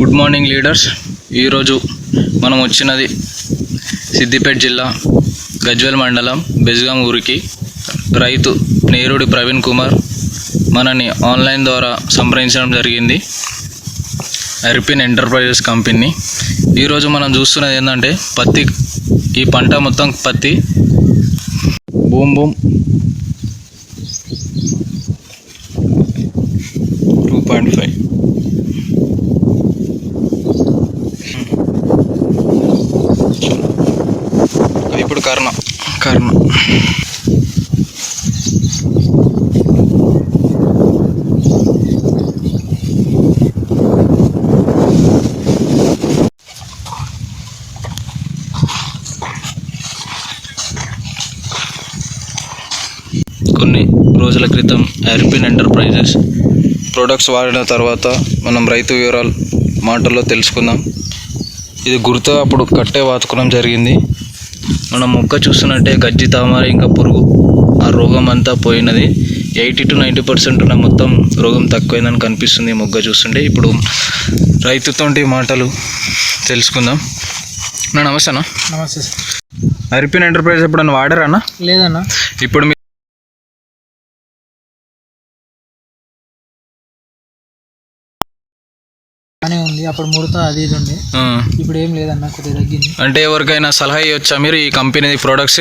Good morning leaders. ఈరోజు మనం వచ్చినది సిద్దిపేట జిల్లా గజ్వెల్ మండలం బెజ్గాం ఊరికి. రైతు నేరుడి ప్రవీణ్ కుమార్ మనని ఆన్లైన్ ద్వారా సంప్రదించడం జరిగింది. అరిపిన్ ఎంటర్ప్రైజెస్ కంపెనీ. ఈరోజు మనం చూస్తున్నది ఏంటంటే పత్తి ఈ పంట మొత్తం పత్తి. Boom boom. Two point five ఇప్పుడు కర్ణ కర్ణ కొన్ని రోజుల క్రితం ఎర్పిన్ ఎంటర్ప్రైజెస్ ప్రొడక్ట్స్ వాడిన తర్వాత మనం రైతు వివరాలు మాటల్లో తెలుసుకుందాం. ఇది గుర్తు అప్పుడు కట్టే వాతుకోవడం జరిగింది. మనం మొక్క చూస్తున్నట్టే గజ్జి తామర ఇంకా పురుగు. ఆ రోగం అంతా పోయినది. ఎయిటీ టు నైంటీ పర్సెంట్ ఉన్న మొత్తం రోగం తక్కువైందని కనిపిస్తుంది ఈ మొగ్గ చూస్తుంటే. ఇప్పుడు రైతుతోటి మాటలు తెలుసుకుందాం. నా నమస్తే అన్న. నమస్తే సార్. అరిపిన్ ఎంటర్ప్రైజ్ ఎప్పుడన్నా వాడారా అన్న? లేదన్నా. ఇప్పుడు బాగానే ఉంది. అప్పుడు ముడత అది ఇది ఆ, ఇప్పుడు ఏం లేదన్న కొద్దిగా తగ్గింది. అంటే ఎవరికైనా సలహా ఇవ్వచ్చా మీరు ఈ కంపెనీ ప్రొడక్ట్స్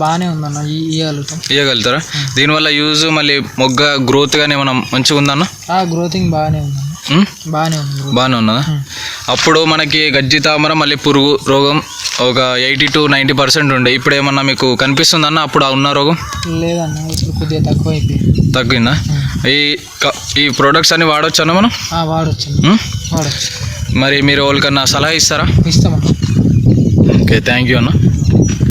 బాగానే ఉందన్న ఇవ్వగలుగుతాం ఇవ్వగలుగుతారా దీనివల్ల యూజ్ మళ్ళీ మొగ్గ గ్రోత్ కానీ ఏమైనా మంచిగా ఉందన్న? ఆ గ్రోతింగ్ బాగానే ఉందన్న. ఉం? బాగానే ఉంది. బాగానే ఉన్నదా? అప్పుడు మనకి గజ్జి తామర మళ్ళీ పురుగు రోగం ఒక ఎయిటీ టు నైంటీ పర్సెంట్ ఉండే. ఇప్పుడు ఏమన్నా మీకు కనిపిస్తుందన్న అప్పుడు ఆ ఉన్న రోగం? లేదన్న ఇప్పుడు కొద్దిగా తక్కువ అయిపోయింది తగ్గిందా? ఈ ఈ ప్రొడక్ట్స్ అన్ని వాడొచ్చా మనం? వాడచ్చు. మరి మీరు వాళ్ళకన్నా సలహా ఇస్తారా? ఇస్తామన్న. ఓకే థ్యాంక్ యూ అన్న.